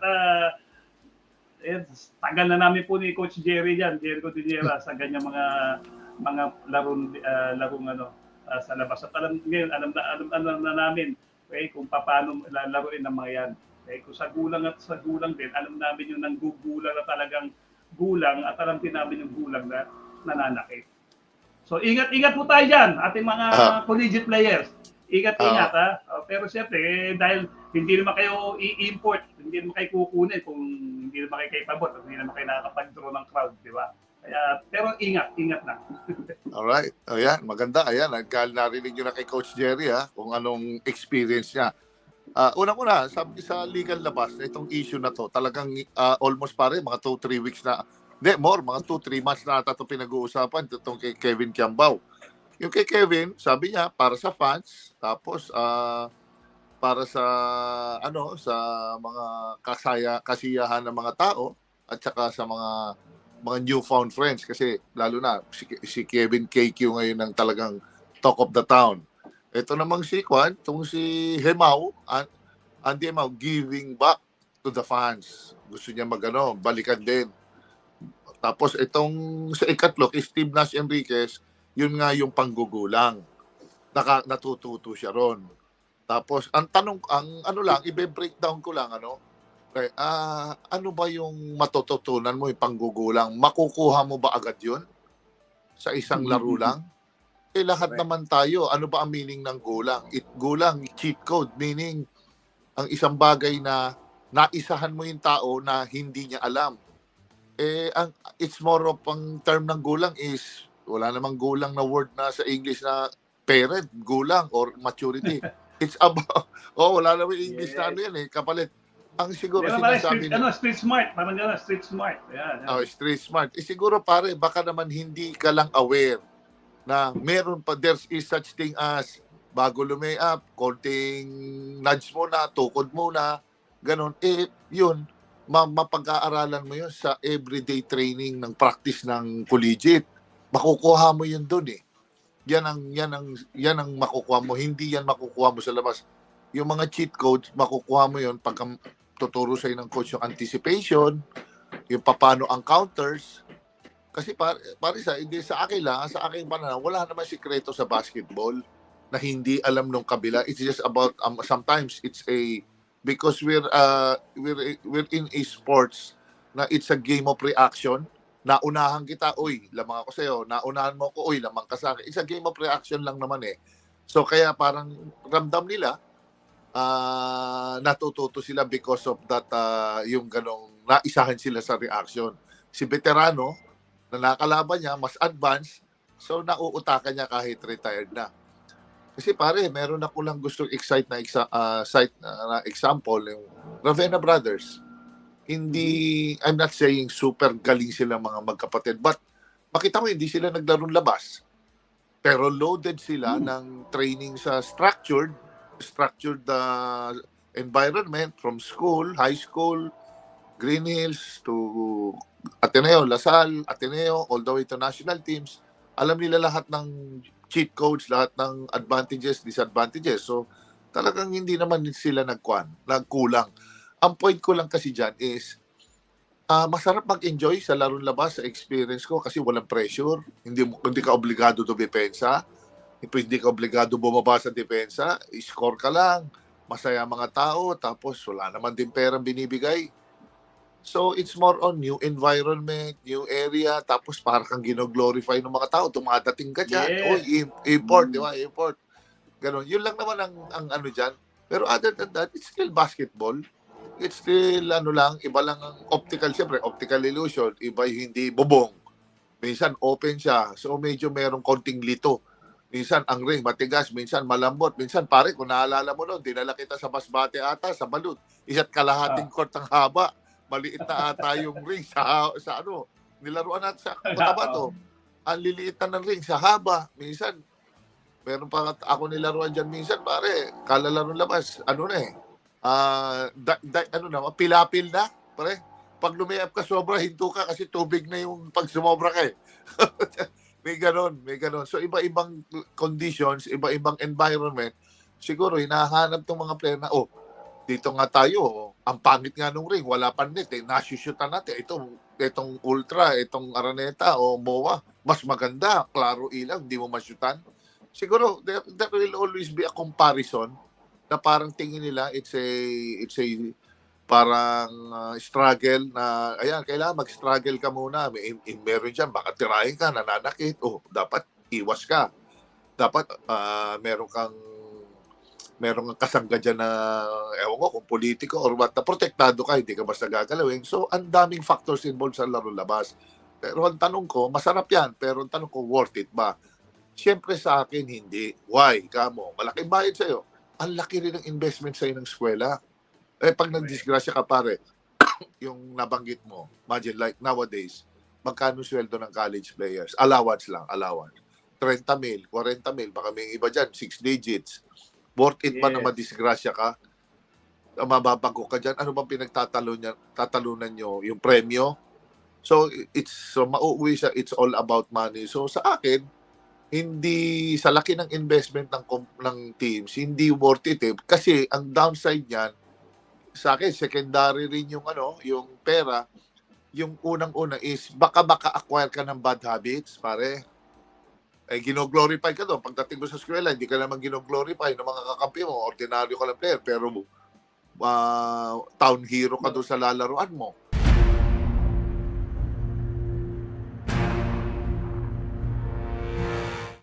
uh, eh, tagal na namin po ni Coach Jerry diyan, Jerry Cordillera sa ganyang mga mga larong uh, larong ano uh, sa labas. At alam ngayon, alam na alam, alam na namin okay, kung paano lalaruin ng mga yan. Okay, kung sa gulang at sa gulang din, alam namin yung nanggugulang na talagang gulang at alam din namin yung gulang na nananakit. So ingat-ingat po tayo dyan, ating mga Ah. collegiate players. Ingat-ingat ha. Uh, pero siyempre, eh, dahil hindi naman kayo i-import, hindi naman kayo kukunin kung hindi naman kayo kapabot, hindi naman kayo nakakapag-draw ng crowd, di ba? Kaya, pero ingat, ingat na. Alright. Ayan, maganda. Ayan, narinig nyo na kay Coach Jerry ha, kung anong experience niya. Uh, Unang-una, sabi sa legal labas itong issue na to, talagang ah, almost pare, mga 2-3 weeks na, hindi, more, mga 2-3 months na ata ito pinag-uusapan, itong kay Kevin Kiambao. Yung kay Kevin, sabi niya, para sa fans, tapos ah, para sa ano sa mga kasaya kasiyahan ng mga tao at saka sa mga mga newfound friends kasi lalo na si, si Kevin KQ ngayon ang talagang talk of the town. Ito namang si Kwan, itong si Hemau, An- Andy Hemau, giving back to the fans. Gusto niya magano, balikan din. Tapos itong sa ikatlo, kay Steve Nash Enriquez, yun nga yung panggugulang. Naka, natututo siya ron. Tapos ang tanong, ang ano lang, ibe-breakdown ko lang ano, Okay, ah ano ba yung matututunan mo yung panggugulang? Makukuha mo ba agad yun? Sa isang laro lang? Eh lahat naman tayo, ano ba ang meaning ng gulang? It gulang, cheat code, meaning ang isang bagay na naisahan mo yung tao na hindi niya alam. Eh, ang, it's more of ang term ng gulang is, wala namang gulang na word na sa English na parent, gulang, or maturity. It's about, oh, wala namang English na Yes. ano yan eh, kapalit. Ang siguro Pero sinasabi street, niya, ano, street smart, parang gano'n, street smart. Ayan, ayan. oh, street smart. Eh, siguro pare, baka naman hindi ka lang aware na meron pa, there is such thing as bago lumayap, konting nudge muna, tukod muna, ganun. Eh, yun, ma- mapag-aaralan mo yun sa everyday training ng practice ng collegiate. Makukuha mo yun dun eh. Yan ang, yan ang, yan ang makukuha mo. Hindi yan makukuha mo sa labas. Yung mga cheat codes, makukuha mo yun pag tuturo sa'yo ng coach yung anticipation, yung paano ang counters. Kasi par, pare sa, hindi sa akin lang, sa aking pananaw, wala naman sikreto sa basketball na hindi alam nung kabila. It's just about, um, sometimes it's a, because we're, uh, we're, we're in a sports na it's a game of reaction. Naunahan kita, uy, lamang ako sa'yo. Naunahan mo ko, uy, lamang ka sa akin. It's game of reaction lang naman eh. So kaya parang ramdam nila, ah natututo sila because of that ah, yung ganong naisahan sila sa reaction. Si veterano na nakalaban niya mas advanced so nauutakan niya kahit retired na. Kasi pare, meron ako lang gustong excite na exa- ah, site na, na example yung Ravenna Brothers. Hindi I'm not saying super galing sila mga magkapatid but makita mo hindi sila naglarong labas. Pero loaded sila ng training sa structured structured uh, environment from school, high school, Green Hills to Ateneo, Lasal, Ateneo, all the way to national teams. Alam nila lahat ng cheat codes, lahat ng advantages, disadvantages. So, talagang hindi naman sila nagkuhan, nagkulang. Ang point ko lang kasi dyan is, ah masarap mag-enjoy sa larong labas, sa experience ko kasi walang pressure. Hindi, hindi ka obligado to depensa. Hindi ka obligado bumaba sa depensa. Score ka lang. Masaya mga tao. Tapos wala naman din perang binibigay. So it's more on new environment, new area. Tapos para kang gino-glorify ng mga tao. Tumadating ka dyan. Yes. Oy, im- import, di ba? Import. Ganon. Yun lang naman ang, ang ano dyan. Pero other than that, it's still basketball. It's still ano lang, iba lang ang optical. Siyempre, optical illusion. Iba yung hindi bubong. Minsan open siya. So medyo merong konting lito. Minsan ang ring matigas, minsan malambot. Minsan pare, kung naalala mo noon, dinala kita sa Masbate ata, sa Balut. Isa't kalahating court ang haba. Maliit na ata yung ring sa, sa ano. Nilaruan natin sa Cotabato. Ang liliit na ng ring sa haba. Minsan, meron pa ako nilaruan dyan minsan, pare. Kalalaro labas. Ano na eh. Ah, da, da- ano na, pilapil na, pare. Pag lumayap ka sobra, hinto ka kasi tubig na yung pag sumobra ka eh. may ganon, may ganon. So iba-ibang conditions, iba-ibang environment, siguro hinahanap tong mga player na, oh, dito nga tayo, ang pangit nga nung ring, wala pa net eh. Nasushutan natin. Itong, itong Ultra, itong Araneta o MOA, mas maganda. Klaro ilang, hindi mo masyutan. Siguro, there, there will always be a comparison na parang tingin nila it's a, it's a parang uh, struggle na, ayan, kailangan mag-struggle ka muna. May, in, in, meron dyan, baka tirahin ka, nananakit. Oh, dapat iwas ka. Dapat ah, meron kang meron kang kasangga dyan na, ewan ko, kung politiko or what, na protektado ka, hindi ka basta gagalawin. So, ang daming factors involved sa laro labas. Pero ang tanong ko, masarap yan, pero ang tanong ko, worth it ba? Siyempre sa akin, hindi. Why? Kamo, malaking bayad sa'yo. Ang laki rin ng investment sa'yo ng eskwela. Eh, pag nagdisgrasya ka, pare, yung nabanggit mo, imagine like nowadays, magkano sweldo ng college players? Allowance lang, allowance. 30 mil, 40 mil, baka may iba dyan, 6 digits. Worth it ba na Yes. madisgrasya ka? Mababago ka dyan? Ano bang pinagtatalo niya, tatalunan nyo? Yung premyo? So, it's, so mauuwi siya, it's all about money. So, sa akin, hindi sa laki ng investment ng ng teams, hindi worth it eh. Kasi ang downside niyan, sa akin, secondary rin yung ano, yung pera. Yung unang-una is baka maka-acquire ka ng bad habits, pare. Eh, gino-glorify ka doon. Pagdating mo sa eskwela, hindi ka naman gino-glorify ng mga kakampi mo. Ordinaryo ka lang player, pero ah, town hero ka doon sa lalaruan mo.